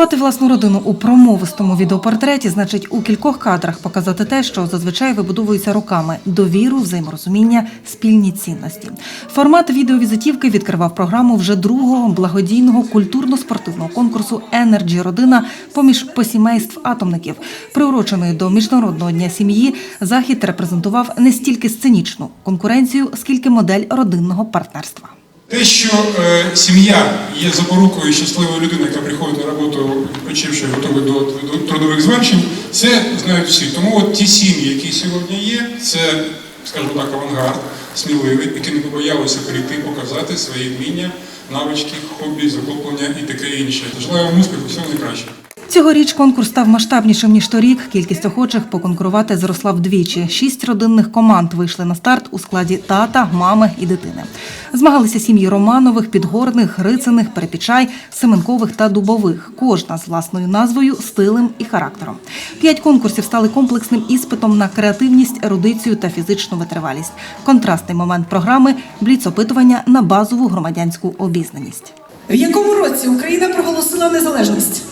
Презентувати власну родину у промовистому відеопортреті значить у кількох кадрах показати те, що зазвичай вибудовується роками довіру, взаєморозуміння, спільні цінності. Формат відеовізитівки відкривав програму вже другого благодійного культурно-спортивного конкурсу Енерджі Родина поміж посімейств атомників, приуроченої до міжнародного дня сім'ї. Захід репрезентував не стільки сценічну конкуренцію, скільки модель родинного партнерства. Те, що е, сім'я є запорукою щасливої людини, яка приходить на роботу, відпочивши, готовий до, до трудових звершень, це знають всі. Тому от ті сім'ї, які сьогодні є, це, скажімо так, авангард, сміливий, які не побоялися прийти, показати свої вміння, навички, хобі, захоплення і таке інше. Желаю вам успіху, всього найкращого. Цьогоріч конкурс став масштабнішим ніж торік. Кількість охочих поконкурувати зросла вдвічі. Шість родинних команд вийшли на старт у складі тата, мами і дитини. Змагалися сім'ї Романових, Підгорних, Грициних, Перепічай, Семенкових та Дубових. Кожна з власною назвою, стилем і характером. П'ять конкурсів стали комплексним іспитом на креативність, ерудицію та фізичну витривалість. Контрастний момент програми бліц-опитування на базову громадянську обізнаність. В якому році Україна проголосила незалежність?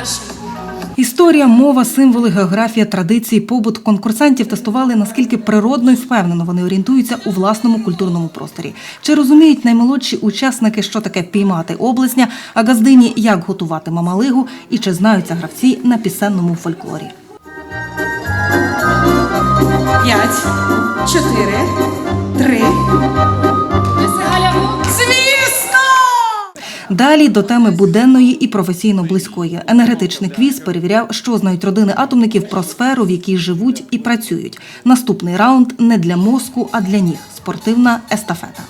91-му. Історія, мова, символи, географія, традиції, побут конкурсантів тестували наскільки природно і впевнено вони орієнтуються у власному культурному просторі. Чи розуміють наймолодші учасники, що таке піймати облесня, а газдині як готувати мамалигу, і чи знаються гравці на пісенному фольклорі? П'ять, чотири, три. Далі до теми буденної і професійно близької. Енергетичний квіз перевіряв, що знають родини атомників про сферу, в якій живуть і працюють. Наступний раунд не для мозку, а для ніг спортивна естафета.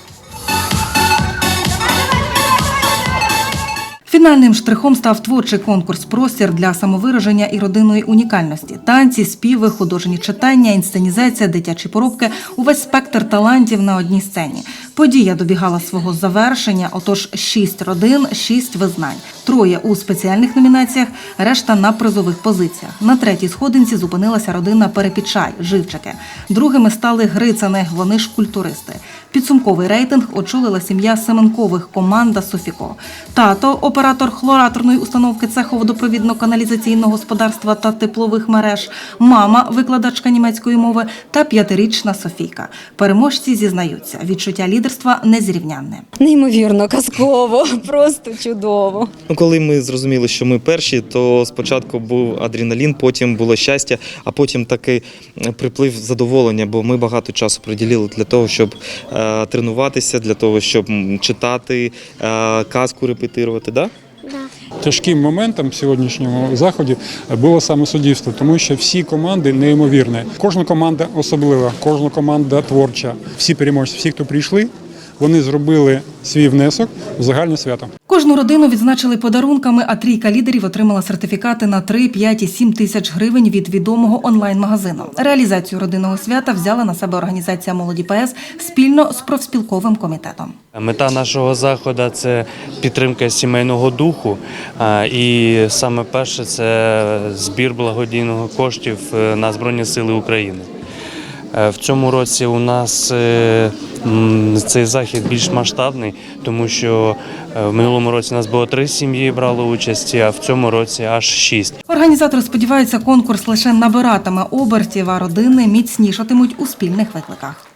Фінальним штрихом став творчий конкурс простір для самовираження і родинної унікальності. Танці, співи, художні читання, інсценізація, дитячі поробки увесь спектр талантів на одній сцені. Подія добігала свого завершення. Отож, шість родин, шість визнань. Троє у спеціальних номінаціях, решта на призових позиціях. На третій сходинці зупинилася родина Перепічай, живчики. Другими стали Грицани, вони ж культуристи. Підсумковий рейтинг очолила сім'я Семенкових команда Софіко. Тато, оператор хлораторної установки цеху водопровідно-каналізаційного господарства та теплових мереж, мама, викладачка німецької мови та п'ятирічна Софійка. Переможці зізнаються, відчуття лідерства незрівнянне. Неймовірно, казково, просто чудово. Ну, коли ми зрозуміли, що ми перші, то спочатку був адреналін, потім було щастя, а потім такий приплив задоволення, бо ми багато часу приділили для того, щоб е, тренуватися, для того, щоб читати, е, казку репетирувати. Да? Тяжким моментом в сьогоднішньому заході було саме суддівство, тому що всі команди неймовірні. Кожна команда особлива, кожна команда творча. Всі переможці, всі, хто прийшли, вони зробили свій внесок в загальне свято. Кожну родину відзначили подарунками, а трійка лідерів отримала сертифікати на 3, 5 і 7 тисяч гривень від відомого онлайн-магазину. Реалізацію родинного свята взяла на себе організація Молоді ПС спільно з профспілковим комітетом. Мета нашого заходу це підтримка сімейного духу. І саме перше це збір благодійного коштів е, на Збройні Сили України. Е, В цьому році у нас е, цей захід більш масштабний, тому що е, в минулому році у нас було три сім'ї брали участь, а в цьому році аж шість. Організатори сподіваються, конкурс лише набиратиме обертів, а родини міцнішатимуть у спільних викликах.